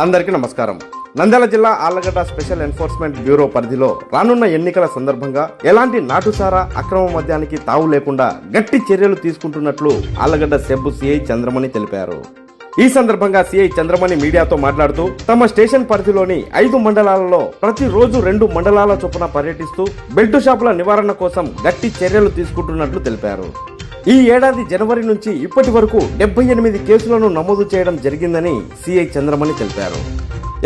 అందరికీ నమస్కారం. నంద్యాల జిల్లా ఆళ్ళగడ్డ స్పెషల్ ఎన్ఫోర్స్మెంట్ బ్యూరో పరిధిలో రానున్న ఎన్నికల సందర్భంగా ఎలాంటి నాటుసారా అక్రమ మద్యానికి తావు లేకుండా గట్టి చర్యలు తీసుకుంటున్నట్లు ఆళ్ళగడ్డ సెబ్బు సిఐ చంద్రమణి తెలిపారు. ఈ సందర్భంగా సిఐ చంద్రమణి మీడియాతో మాట్లాడుతూ తమ స్టేషన్ పరిధిలోని ఐదు మండలాలలో ప్రతిరోజు రెండు మండలాల చొప్పున పర్యటిస్తూ బెల్టు షాపుల నివారణ కోసం గట్టి చర్యలు తీసుకుంటున్నట్లు తెలిపారు. ఈ ఏడాది జనవరి నుంచి ఇప్పటి వరకు డెబ్బై ఎనిమిది కేసులను నమోదు చేయడం జరిగిందని సిఐ చంద్రమణి తెలిపారు.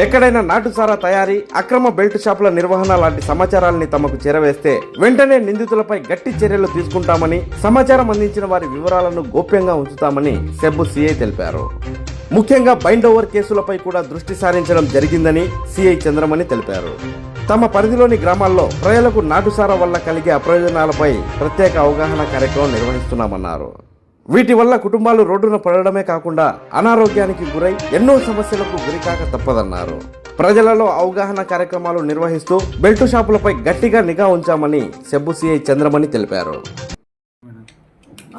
ఎక్కడైనా నాటుసారా తయారీ అక్రమ బెల్ట్ షాపుల నిర్వహణ లాంటి సమాచారాన్ని తమకు చేరవేస్తే వెంటనే నిందితులపై గట్టి చర్యలు తీసుకుంటామని సమాచారం అందించిన వారి వివరాలను గోప్యంగా ఉంచుతామని సెబ్బు సిఐ తెలిపారు. ముఖ్యంగా బైండ్ ఓవర్ కేసులపై కూడా దృష్టి సారించడం జరిగిందని సిఐ చంద్రమణి తెలిపారు. తమ పరిధిలోని గ్రామాల్లో ప్రజలకు నాటుసార వల్ల కలిగే అప్రయోజనాలపై ప్రత్యేక అవగాహన కార్యక్రమం నిర్వహిస్తున్నామన్నారు. వీటి వల్ల కుటుంబాలు రోడ్డున పడడమే కాకుండా అనారోగ్యానికి గురై ఎన్నో సమస్యలకు గురికాక తప్పదన్నారు. ప్రజలలో అవగాహన కార్యక్రమాలు నిర్వహిస్తూ బెల్టు షాపులపై గట్టిగా నిఘా ఉంచామని సెబ్బు సిఐ చంద్రమణి తెలిపారు.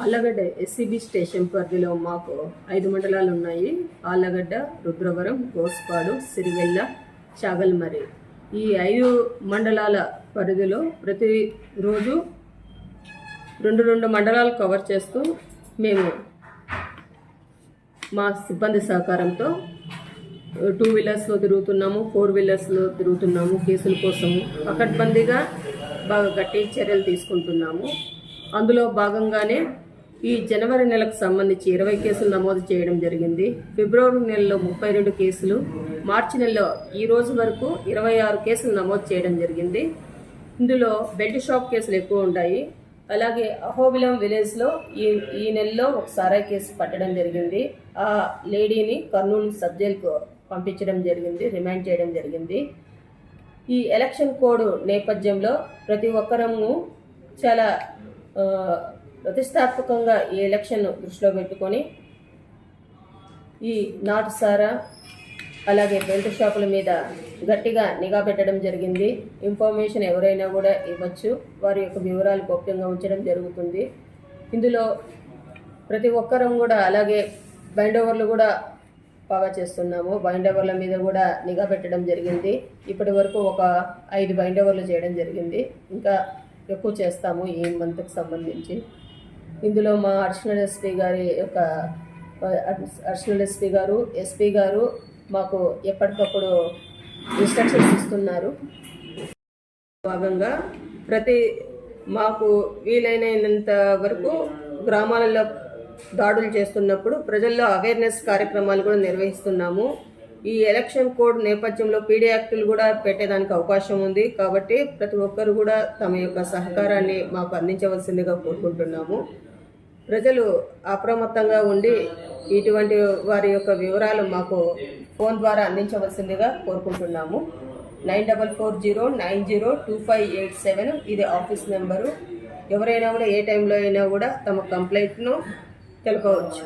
ఆళ్ళగడ్డ ఎస్సీబీ స్టేషన్ పరిధిలో మాకు ఐదు మండలాలు ఉన్నాయి. ఆళ్ళగడ్డ రుద్రవరం గోస్పాడు సిరివెల్ల చాగల్మరి. ఈ ఐదు మండలాల పరిధిలో ప్రతిరోజు రెండు రెండు మండలాలు కవర్ చేస్తూ మేము మా సిబ్బంది సహకారంతో టూ వీలర్స్లో తిరుగుతున్నాము ఫోర్ వీలర్స్లో తిరుగుతున్నాము కేసుల కోసము. పకడ్బందీగా బాగా గట్టి చర్యలు తీసుకుంటున్నాము. అందులో భాగంగానే ఈ జనవరి నెలకు సంబంధించి ఇరవై కేసులు నమోదు చేయడం జరిగింది. ఫిబ్రవరి నెలలో ముప్పై రెండు కేసులు మార్చి నెలలో ఈ రోజు వరకు ఇరవై ఆరు కేసులు నమోదు చేయడం జరిగింది. ఇందులో బెడ్ షాప్ కేసులు ఎక్కువ ఉంటాయి. అలాగే అహోబిలం విలేజ్లో ఈ ఈ నెలలో ఒక సారాయి కేసు పట్టడం జరిగింది. ఆ లేడీని కర్నూలు సబ్ జైలుకు పంపించడం జరిగింది రిమాండ్ చేయడం జరిగింది. ఈ ఎలక్షన్ కోడ్ నేపథ్యంలో ప్రతి ఒక్కరము చాలా ప్రతిష్టాత్మకంగా ఈ ఎలక్షన్ దృష్టిలో పెట్టుకొని ఈ నాటు సారా అలాగే బెల్ట్ షాపుల మీద గట్టిగా నిఘా పెట్టడం జరిగింది. ఇన్ఫర్మేషన్ ఎవరైనా కూడా ఇవ్వచ్చు. వారి యొక్క వివరాలు గోప్యంగా ఉంచడం జరుగుతుంది. ఇందులో ప్రతి ఒక్కరం కూడా అలాగే బైండ్ ఓవర్లు కూడా బాగా చేస్తున్నాము. బైండ్ ఓవర్ల మీద కూడా నిఘా పెట్టడం జరిగింది. ఇప్పటి వరకు ఒక ఐదు బైండ్ ఓవర్లు చేయడం జరిగింది. ఇంకా ఎక్కువ చేస్తాము ఈ మంత్కి సంబంధించి. ఇందులో మా అడిషనల్ ఎస్పీ గారి యొక్క అడిషనల్ ఎస్పీ గారు ఎస్పీ గారు మాకు ఎప్పటికప్పుడు ఇన్స్ట్రక్షన్స్ ఇస్తున్నారు. భాగంగా ప్రతి మాకు వీలైనంత వరకు గ్రామాలలో దాడులు చేస్తున్నప్పుడు ప్రజల్లో అవేర్నెస్ కార్యక్రమాలు కూడా నిర్వహిస్తున్నాము. ఈ ఎలక్షన్ కోడ్ నేపథ్యంలో పీడీ యాక్టులు కూడా పెట్టేదానికి అవకాశం ఉంది. కాబట్టి ప్రతి ఒక్కరు కూడా తమ యొక్క సహకారాన్ని మాకు అందించవలసిందిగా కోరుకుంటున్నాము. ప్రజలు అప్రమత్తంగా ఉండి ఇటువంటి వారి యొక్క వివరాలు మాకు ఫోన్ ద్వారా అందించవలసిందిగా కోరుకుంటున్నాము. Nine double four zero nine zero two five eight seven ఇది ఆఫీస్ నెంబరు. ఎవరైనా కూడా ఏ టైంలో అయినా కూడా తమ కంప్లైంట్ను తెలుపవచ్చు.